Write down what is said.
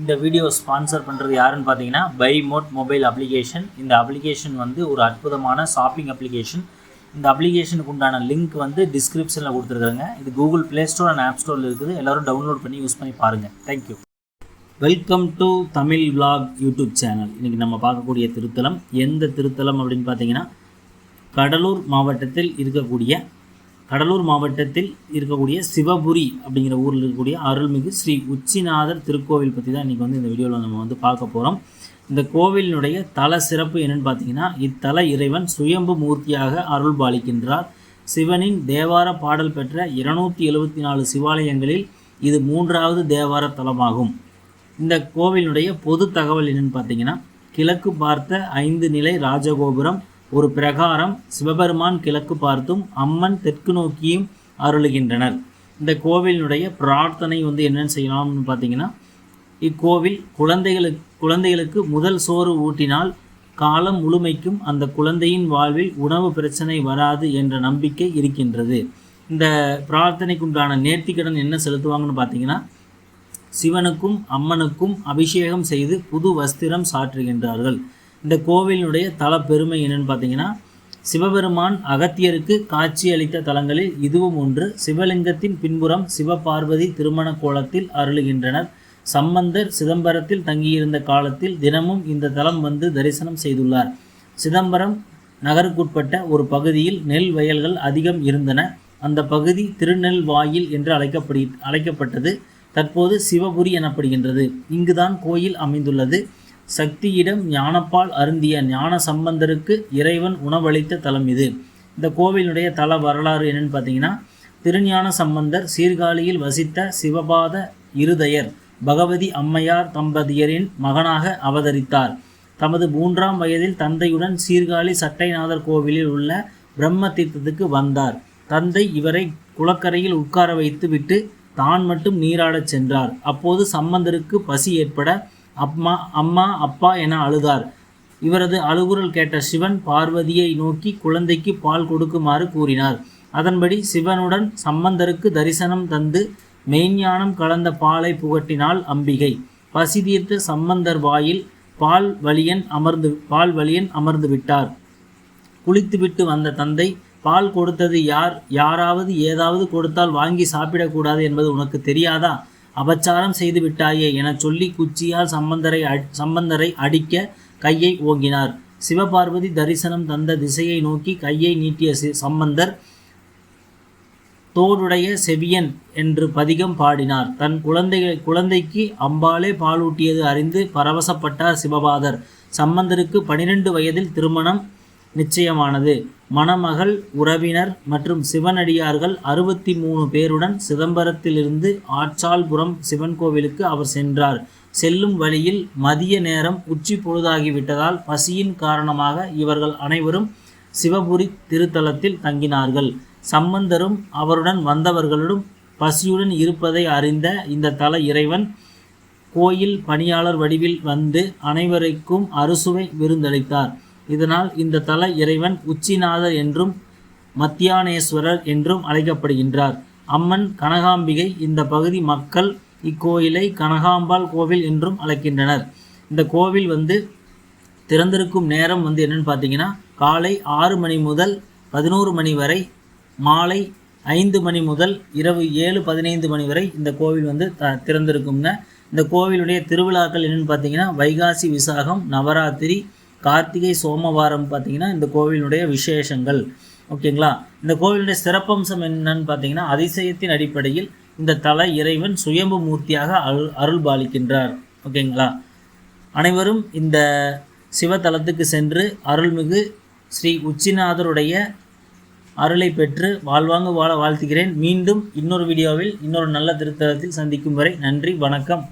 இந்த video sponsor பண்ணுறது யாருன்னு பார்த்தீங்கன்னா பை மோட் மொபைல் அப்ளிகேஷன் இந்த அப்ளிகேஷன் வந்து ஒரு அற்புதமான ஷாப்பிங் அப்ளிகேஷன் இந்த அப்ளிகேஷனுக்கு உண்டான லிங்க் வந்து டிஸ்கிரிப்ஷனில் கொடுத்துருக்காங்க. இது Google play store and app ஸ்டோரில் இருக்குது. எல்லோரும் டவுன்லோட் பண்ணி யூஸ் பண்ணி பாருங்கள் thank you welcome to Tamil vlog YouTube channel இன்றைக்கி நம்ம பார்க்கக்கூடிய திருத்தலம் எந்த திருத்தலம் அப்படின்னு பார்த்தீங்கன்னா கடலூர் மாவட்டத்தில் இருக்கக்கூடிய கடலூர் மாவட்டத்தில் இருக்கக்கூடிய சிவபுரி அப்படிங்கிற ஊரில் இருக்கக்கூடிய அருள்மிகு ஸ்ரீ உச்சிநாதர் திருக்கோவில் பற்றி தான் இன்றைக்கி வந்து இந்த வீடியோவில் நம்ம வந்து பார்க்க போகிறோம் இந்த கோவிலினுடைய தல சிறப்பு என்னென்னு பார்த்தீங்கன்னா இத்தல இறைவன் சுயம்பு மூர்த்தியாக அருள் பாலிக்கின்றார். சிவனின் தேவார பாடல் பெற்ற இருநூற்றி எழுபத்தி நாலு சிவாலயங்களில் இது மூன்றாவது தேவார தலமாகும். இந்த கோவிலினுடைய பொது தகவல் என்னன்னு பார்த்தீங்கன்னா கிழக்கு பார்த்த ஐந்து நிலை ராஜகோபுரம் ஒரு பிரகாரம் சிவபெருமான் கிழக்கு பார்த்தும் அம்மன் தெற்கு நோக்கியும் அருளுகின்றனர். இந்த கோவிலினுடைய பிரார்த்தனை வந்து என்னென்னு செய்யலாம்னு பார்த்தீங்கன்னா இக்கோவில் குழந்தைகளுக்கு குழந்தைகளுக்கு முதல் சோறு ஊட்டினால் காலம் முழுமைக்கும் அந்த குழந்தையின் வாழ்வில் உணவு பிரச்சனை வராது என்ற நம்பிக்கை இருக்கின்றது. இந்த பிரார்த்தனைக்குண்டான நேர்த்திக்கடன் என்ன செலுத்துவாங்கன்னு பார்த்தீங்கன்னா சிவனுக்கும் அம்மனுக்கும் அபிஷேகம் செய்து புது வஸ்திரம் சாற்றுகின்றார்கள். இந்த கோவிலினுடைய தல பெருமை என்னன்னு பார்த்தீங்கன்னா சிவபெருமான் அகத்தியருக்கு காட்சி அளித்த தலங்களில் இதுவும் ஒன்று. சிவலிங்கத்தின் பின்புறம் சிவபார்வதி திருமண கோலத்தில் அருளுகின்றனர். சம்பந்தர் சிதம்பரத்தில் தங்கியிருந்த காலத்தில் தினமும் இந்த தலம் வந்து தரிசனம் செய்துள்ளார். சிதம்பரம் நகருக்குட்பட்ட ஒரு பகுதியில் நெல் வயல்கள் அதிகம் இருந்தன. அந்த பகுதி திருநெல்வாயில் என்று அழைக்கப்படி அழைக்கப்பட்டது. தற்போது சிவபுரி எனப்படுகின்றது. இங்குதான் கோயில் அமைந்துள்ளது. சக்தியிடம் ஞானப்பால் அருந்திய ஞான சம்பந்தருக்கு இறைவன் உணவளித்த தலம் இது. இந்த கோவிலுடைய தல வரலாறு என்னன்னு பார்த்தீங்கன்னா திருஞான சம்பந்தர் சீர்காழியில் வசித்த சிவபாத இருதயர் பகவதி அம்மையார் தம்பதியரின் மகனாக அவதரித்தார். தமது மூன்றாம் வயதில் தந்தையுடன் சீர்காழி சட்டைநாதர் கோவிலில் உள்ள பிரம்ம தீர்த்தத்துக்கு வந்தார். தந்தை இவரை குளக்கரையில் உட்கார வைத்து விட்டு தான் மட்டும் நீராடச் சென்றார். அப்போது சம்பந்தருக்கு பசி ஏற்பட அம்மா அம்மா அப்பா என அழுதார். இவரது அழுகுரல் கேட்ட சிவன் பார்வதியை நோக்கி குழந்தைக்கு பால் கொடுக்குமாறு கூறினார். அதன்படி சிவனுடன் சம்பந்தருக்கு தரிசனம் தந்து மெய்ஞானம் கலந்த பாலை புகட்டினாள் அம்பிகை. பசி தீர்த்த சம்பந்தர் வாயில் பால் வலியன் அமர்ந்து பால் வலியன் அமர்ந்து விட்டார். குளித்துவிட்டு வந்த தந்தை பால் கொடுத்தது யார்? யாராவது ஏதாவது கொடுத்தால் வாங்கி சாப்பிடக்கூடாது என்பது உனக்கு தெரியாதா? அபச்சாரம் செய்து விட்டாயே என சொல்லி குச்சியால் சம்பந்தரை அ- சம்பந்தரை அடிக்க கையை ஓங்கினார். சிவபார்வதி தரிசனம் தந்த திசையை நோக்கி கையை நீட்டிய சி- சம்பந்தர் தோடுடைய செவியன் என்று பதிகம் பாடினார். தன் குழந்தைகள் குழந்தைக்கு அம்பாலே பாலூட்டியது அறிந்து பரவசப்பட்டார் சிவபாதர். சம்பந்தருக்கு பனிரெண்டு வயதில் திருமணம் நிச்சயமானது. மணமகள் உறவினர் மற்றும் சிவனடியார்கள் அறுபத்தி மூணு பேருடன் சிதம்பரத்திலிருந்து ஆற்றால்புரம் சிவன் கோவிலுக்கு அவர் சென்றார். செல்லும் வழியில் மதிய நேரம் உச்சி பொழுதாகிவிட்டதால் பசியின் காரணமாக இவர்கள் அனைவரும் சிவபுரி திருத்தலத்தில் தங்கினார்கள். சம்பந்தரும் அவருடன் வந்தவர்களுடன் பசியுடன் இருப்பதை அறிந்த இந்த தல இறைவன் கோயில் பணியாளர் வடிவில் வந்து அனைவருக்கும் அறுசுவை விருந்தளித்தார். இதனால் இந்த தல இறைவன் உச்சிநாதர் என்றும் மத்தியானேஸ்வரர் என்றும் அழைக்கப்படுகின்றார். அம்மன் கனகாம்பிகை இந்த பகுதி மக்கள் இக்கோயிலை கனகாம்பாள் கோவில் என்றும் அழைக்கின்றனர். இந்த கோவில் வந்து திறந்திருக்கும் நேரம் வந்து என்னென்னு பார்த்தீங்கன்னா காலை ஆறு மணி முதல் பதினோரு மணி வரை மாலை ஐந்து மணி முதல் இரவு ஏழு பதினைந்து மணி வரை இந்த கோவில் வந்து த திறந்திருக்குங்க. இந்த கோவிலுடைய திருவிழாக்கள் என்னென்னு பார்த்தீங்கன்னா வைகாசி விசாகம் நவராத்திரி கார்த்திகை சோமவாரம் பார்த்தீங்கன்னா இந்த கோவிலுடைய விசேஷங்கள். ஓகேங்களா? இந்த கோவிலுடைய சிறப்பம்சம் என்னன்னு பார்த்தீங்கன்னா அதிசயத்தின் அடிப்படையில் இந்த தல இறைவன் சுயம்பு மூர்த்தியாக அருள் அருள் பாலிக்கின்றார் ஓகேங்களா? அனைவரும் இந்த சிவத்தலத்துக்கு சென்று அருள்மிகு ஸ்ரீ உச்சிநாதருடைய அருளை பெற்று வாழ்வாங்க வாழ வாழ்த்துகிறேன். மீண்டும் இன்னொரு வீடியோவில் இன்னொரு நல்ல திருத்தலத்தில் சந்திக்கும் வரை நன்றி வணக்கம்.